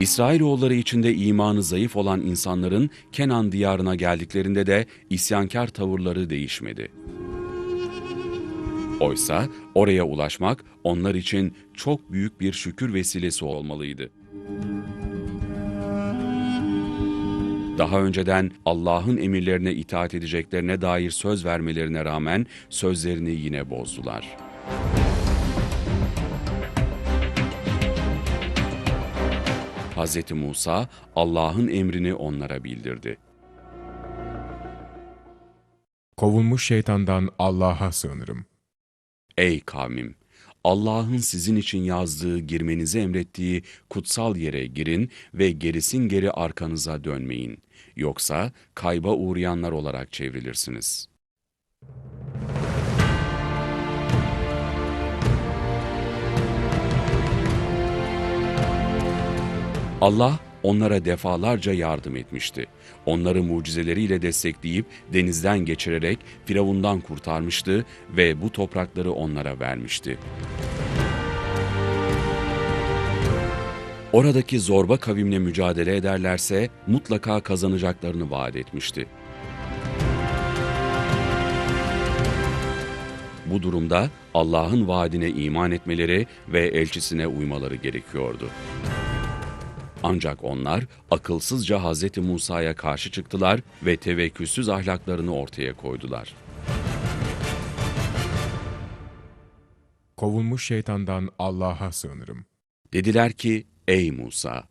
İsrailoğulları içinde imanı zayıf olan insanların Kenan diyarına geldiklerinde de isyankar tavırları değişmedi. Oysa oraya ulaşmak onlar için çok büyük bir şükür vesilesi olmalıydı. Daha önceden Allah'ın emirlerine itaat edeceklerine dair söz vermelerine rağmen sözlerini yine bozdular. Hz. Musa Allah'ın emrini onlara bildirdi. Kovulmuş şeytandan Allah'a sığınırım. Ey kavmim! Allah'ın sizin için yazdığı, girmenizi emrettiği kutsal yere girin ve gerisin geri arkanıza dönmeyin. Yoksa kayba uğrayanlar olarak çevrilirsiniz. Allah onlara defalarca yardım etmişti. Onları mucizeleriyle destekleyip denizden geçirerek Firavundan kurtarmıştı ve bu toprakları onlara vermişti. Oradaki zorba kavimle mücadele ederlerse mutlaka kazanacaklarını vaat etmişti. Bu durumda Allah'ın vaadine iman etmeleri ve elçisine uymaları gerekiyordu. Ancak onlar akılsızca Hz. Musa'ya karşı çıktılar ve tevekkülsüz ahlaklarını ortaya koydular. Kovulmuş şeytandan Allah'a sığınırım. Dediler ki, ey Musa,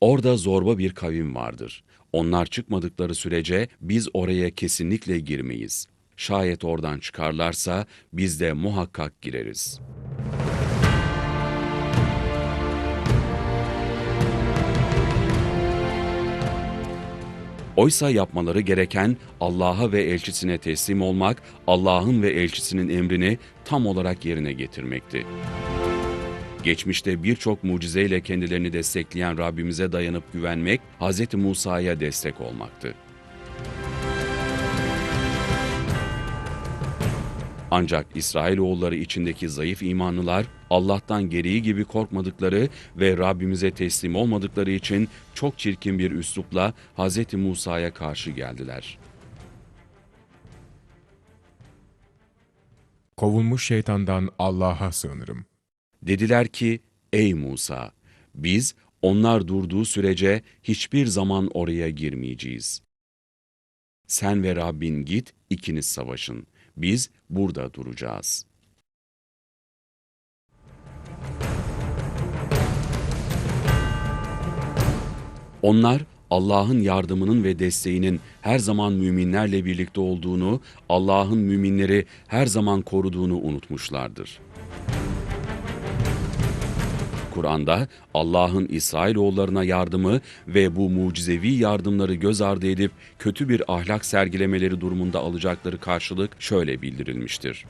orada zorba bir kavim vardır. Onlar çıkmadıkları sürece biz oraya kesinlikle girmeyiz. Şayet oradan çıkarlarsa biz de muhakkak gireriz.'' Oysa yapmaları gereken Allah'a ve elçisine teslim olmak, Allah'ın ve elçisinin emrini tam olarak yerine getirmekti. Geçmişte birçok mucizeyle kendilerini destekleyen Rabbimize dayanıp güvenmek, Hz. Musa'ya destek olmaktı. Ancak İsrailoğulları içindeki zayıf imanlılar Allah'tan gereği gibi korkmadıkları ve Rabbimize teslim olmadıkları için çok çirkin bir üslupla Hz. Musa'ya karşı geldiler. Kovulmuş şeytandan Allah'a sığınırım. Dediler ki, ey Musa, biz onlar durduğu sürece hiçbir zaman oraya girmeyeceğiz. Sen ve Rabbin git, ikiniz savaşın. Biz burada duracağız. Onlar Allah'ın yardımının ve desteğinin her zaman müminlerle birlikte olduğunu, Allah'ın müminleri her zaman koruduğunu unutmuşlardır. Kur'an'da Allah'ın İsrailoğullarına yardımı ve bu mucizevi yardımları göz ardı edip kötü bir ahlak sergilemeleri durumunda alacakları karşılık şöyle bildirilmiştir.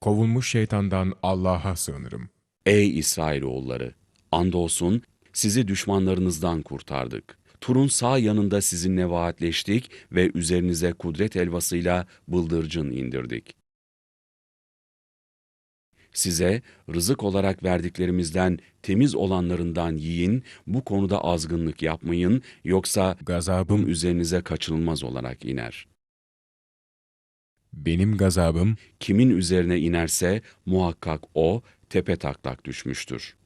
Kovulmuş şeytandan Allah'a sığınırım. Ey İsrailoğulları! Andolsun sizi düşmanlarınızdan kurtardık. Turun sağ yanında sizinle vaatleştik ve üzerinize kudret elvasıyla bıldırcın indirdik. Size rızık olarak verdiklerimizden temiz olanlarından yiyin, bu konuda azgınlık yapmayın, yoksa Gazabım, üzerinize kaçınılmaz olarak iner. benim gazabım, Kimin üzerine inerse muhakkak o tepe taklak düşmüştür.